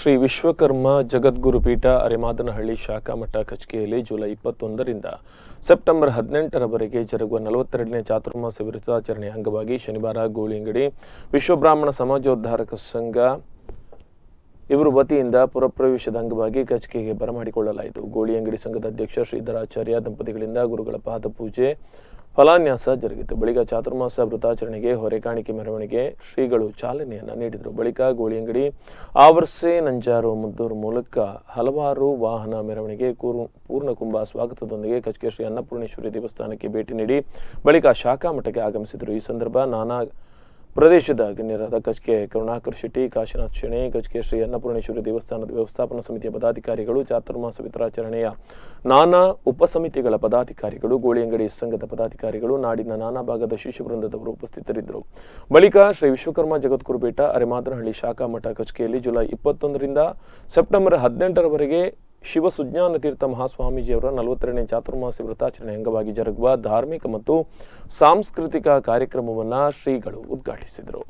ಶ್ರೀ ವಿಶ್ವಕರ್ಮ ಜಗದ್ಗುರು ಪೀಠ ಅರೆಮಾದನಹಳ್ಳಿ ಶಾಖಾ ಮಠ ಕಚ್ಕೆಯಲ್ಲಿ ಜುಲೈ ಇಪ್ಪತ್ತೊಂದರಿಂದ ಸೆಪ್ಟೆಂಬರ್ ಹದಿನೆಂಟರವರೆಗೆ ಜರುಗುವ ನಲವತ್ತೆರಡನೇ ಚಾತುರ್ಮಾಸ ವಿರತಾಚರಣೆ ಅಂಗವಾಗಿ ಶನಿವಾರ ಗೋಳಿಂಗಡಿ ವಿಶ್ವಬ್ರಾಹ್ಮಣ ಸಮಾಜೋದ್ಧಾರಕ ಸಂಘ ಇವರು ವತಿಯಿಂದ ಪುರಪ್ರವೇಶದ ಅಂಗವಾಗಿ ಕಚ್ಕೆಗೆ ಬರಮಾಡಿಕೊಳ್ಳಲಾಯಿತು. ಗೋಳಿಯಂಗಡಿ ಸಂಘದ ಅಧ್ಯಕ್ಷ ಶ್ರೀಧರಾಚಾರ್ಯ ದಂಪತಿಗಳಿಂದ ಗುರುಗಳ ಪಾದ ಪೂಜೆ ಫಲಾನ್ಯಾಸ ಜರುಗಿತು. ಬಳಿಕ ಚಾತುರ್ಮಾಸ ವೃತಾಚರಣೆಗೆ ಹೊರೆಕಾಣಿಕೆ ಮೆರವಣಿಗೆ ಶ್ರೀಗಳು ಚಾಲನೆಯನ್ನು ನೀಡಿದರು. ಬಳಿಕ ಗೋಳಿಯಂಗಡಿ ಆವರ್ಸೆ ನಂಜಾರು ಮುದ್ದೂರು ಮೂಲಕ ಹಲವಾರು ವಾಹನ ಮೆರವಣಿಗೆ ಪೂರ್ಣ ಪೂರ್ಣಕುಂಭ ಸ್ವಾಗತದೊಂದಿಗೆ ಕಚಕೆ ಶ್ರೀ ಅನ್ನಪೂರ್ಣೇಶ್ವರಿ ದೇವಸ್ಥಾನಕ್ಕೆ ಭೇಟಿ ನೀಡಿ ಬಳಿಕ ಶಾಖಾ ಮಠಕ್ಕೆ ಆಗಮಿಸಿದರು. ಈ ಸಂದರ್ಭ ನಾನಾ ಪ್ರದೇಶದ ಗಣ್ಯರಾದ ಕಚ್ಕೆ ಕರುಣಾಕರ್ ಶೆಟ್ಟಿ, ಕಾಶಿನಾಥ್ ಶೆಣೆ ಕಚ್ಕೆ ಶ್ರೀ ಅನ್ನಪೂರ್ಣೇಶ್ವರಿ ದೇವಸ್ಥಾನದ ವ್ಯವಸ್ಥಾಪನಾ ಸಮಿತಿಯ ಪದಾಧಿಕಾರಿಗಳು ಚಾತುರ್ಮಾಸ ವಿತರಾಚರಣೆಯ ನಾನಾ ಉಪಸಮಿತಿಗಳ ಪದಾಧಿಕಾರಿಗಳು ಗೋಳಿಯಂಗಡಿ ಸಂಘದ ಪದಾಧಿಕಾರಿಗಳು, ನಾಡಿನ ನಾನಾ ಭಾಗದ ಶಿಷ್ಯ ವೃಂದದವರು ಉಪಸ್ಥಿತರಿದ್ದರು. ಬಳಿಕ ಶ್ರೀ ವಿಶ್ವಕರ್ಮ ಜಗದ್ಗುರು ಪೀಠ ಶಾಖಾ ಮಠ ಕಚ್ಕೆಯಲ್ಲಿ ಜುಲೈ ಇಪ್ಪತ್ತೊಂದರಿಂದ ಸೆಪ್ಟೆಂಬರ್ ಹದಿನೆಂಟರವರೆಗೆ ಶಿವ ಸುಜ್ಞಾನ ತೀರ್ಥ ಮಹಾಸ್ವಾಮೀಜಿಯವರ ನಲವತ್ತೆರಡನೇ ಚಾತುರ್ಮಾಸಿ ವ್ರತಾಚರಣೆ ಅಂಗವಾಗಿ ಜರುಗುವ ಧಾರ್ಮಿಕ ಮತ್ತು ಸಾಂಸ್ಕೃತಿಕ ಕಾರ್ಯಕ್ರಮವನ್ನು ಶ್ರೀಗಳು ಉದ್ಘಾಟಿಸಿದರು.